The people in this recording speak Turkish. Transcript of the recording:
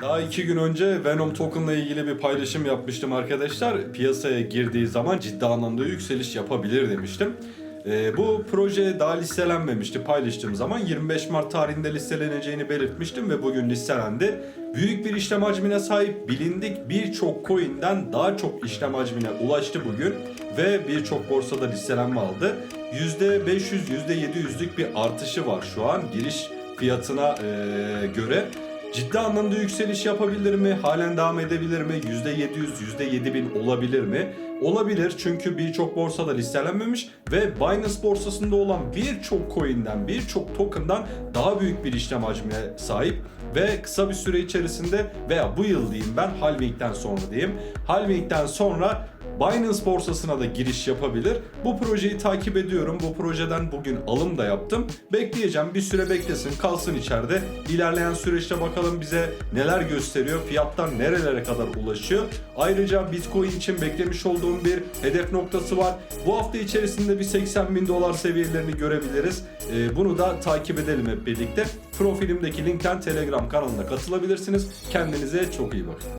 Daha iki gün önce Venom Token'la ilgili bir paylaşım yapmıştım arkadaşlar. Piyasaya girdiği zaman ciddi anlamda yükseliş yapabilir demiştim. Ee, bu proje daha listelenmemişti paylaştığım zaman 25 Mart tarihinde listeleneceğini belirtmiştim ve bugün listelendi. Büyük bir işlem hacmine sahip bilindik birçok coin'den daha çok işlem hacmine ulaştı bugün ve birçok borsada listelenme aldı. %500, %700'lük bir artışı var şu an giriş fiyatına eee, göre. Ciddi anlamda yükseliş yapabilir mi? Halen devam edebilir mi? %700, %7000 olabilir mi? Olabilir çünkü birçok borsada listelenmemiş ve Binance borsasında olan birçok coin'den, birçok token'dan daha büyük bir işlem hacmine sahip ve kısa bir süre içerisinde veya bu yıl diyeyim ben halving'den sonra diyeyim. Halving'den sonra Binance borsasına da giriş yapabilir. Bu projeyi takip ediyorum. Bu projeden bugün alım da yaptım. Bekleyeceğim. Bir süre beklesin, kalsın içeride. İlerleyen süreçte bakalım bize neler gösteriyor. Fiyatlar nerelere kadar ulaşıyor. Ayrıca Bitcoin için beklemiş olduğum bir hedef noktası var. Bu hafta içerisinde bir 80 bin dolar seviyelerini görebiliriz. Ee, bunu da takip edelim hep birlikte. Profilimdeki linkten Telegram kanalına katılabilirsiniz. Kendinize çok iyi bakın.